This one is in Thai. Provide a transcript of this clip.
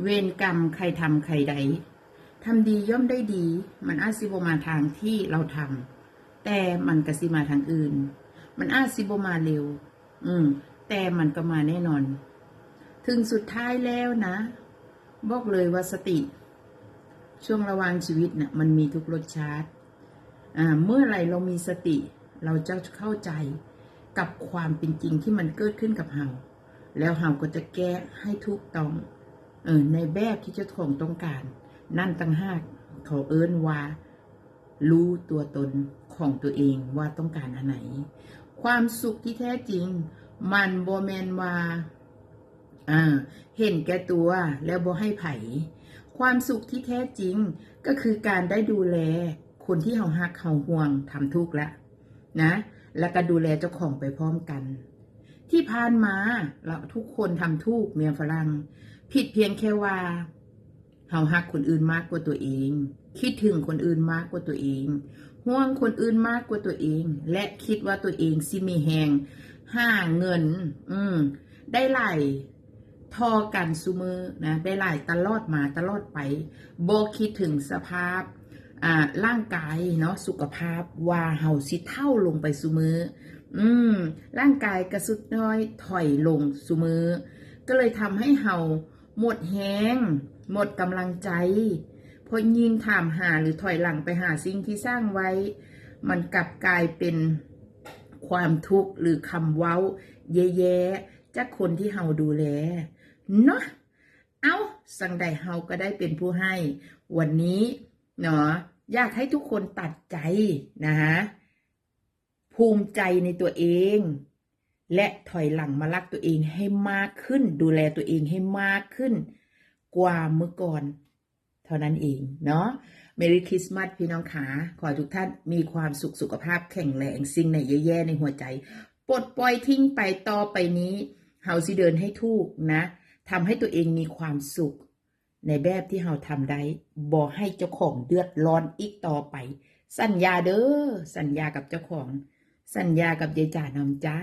เวรกรรมใครทำใครใดทำดีย่อมได้ดี มันอาจสิบมาทางที่เราทำแต่มันก็สิมาทางอื่น มันอาจสิบมาเร็ว อืม แต่มันก็มาแน่นอน ถึงสุดท้ายแล้วนะ บอกเลยว่าสติ ช่วงระวางชีวิตน่ะ มันมีทุกรสชาติอ่า เมื่อไหรเรามีสติ เราจะเข้าใจกับความเป็นจริงที่มันเกิดขึ้นกับเราแล้วเราก็จะแก้ให้ถูกต้อง เออในแบบที่เจ้าของต้องการ นั่นตั้งหากเขาเอิ้นว่า รู้ตัวตนของตัวเองว่าต้องการอันไหน ความสุขที่แท้จริง มันโบแมนว่าอ่าเห็นแก่ตัวแล้วบ่ให้ไผ ความสุขที่แท้จริงก็คือการได้ดูแลคนที่เฮาฮักเฮาห่วงทำทุกข์แล้วนะ แล้วก็ดูแลเจ้าของไปพร้อมกัน ที่ผ่านมาเราทุกคนทำทุกข์เมียฝรั่ง ผิดเพียงแค่ว่าเฮาฮักคนอื่นมากกว่าตัวเอง คิดถึงคนอื่นมากกว่าตัวเอง ห่วงคนอื่นมากกว่าตัวเอง และคิดว่าตัวเองสิมีแหงห้าเงิน อืม ได้ไหลายทอกันซุมือนะได้หลายตลอดมาตลอดไปโบคิดถึงสภาพอ่าร่างกายเนาะสุขภาพว่าเฮาสิเท่าลงไปซุมือ อืม ร่างกายกระสุดน้อยถอยลงซุมือ ก็เลยทำให้เฮา หมดแฮงหมดกำลังใจเพราะยิ่งถามหาหรือถอยหลังไปหาสิ่งที่สร้างไว้ มันกลับกลายเป็นความทุกข์หรือคำเว้า แย่ๆจากคนที่เฮาดูแลเนาะเอาสังใดเฮาก็ได้เป็นผู้ให้ วันนี้เนาะอยากให้ทุกคนตัดใจนะฮะภูมิใจในตัวเอง และถอยหลังมารักตัวเองให้มากขึ้น ดูแลตัวเองให้มากขึ้น กว่าเมื่อก่อน เท่านั้นเองเนาะเมริคริสต์มาสพี่น้องขาขอทุกท่านมีความสุขสุขภาพแข็งแรงสิ่งไหนแย่ๆในหัวใจปลดปล่อยทิ้งไปต่อไปนี้เฮาสิเดินให้ถูกนะทำให้ตัวเองมีความสุข ในแบบที่เฮาทำได้บ่ให้เจ้าของเดือดร้อนอีกต่อไป สัญญาเด้อสัญญากับเจ้าของ สัญญากับยายจ่านำจ้า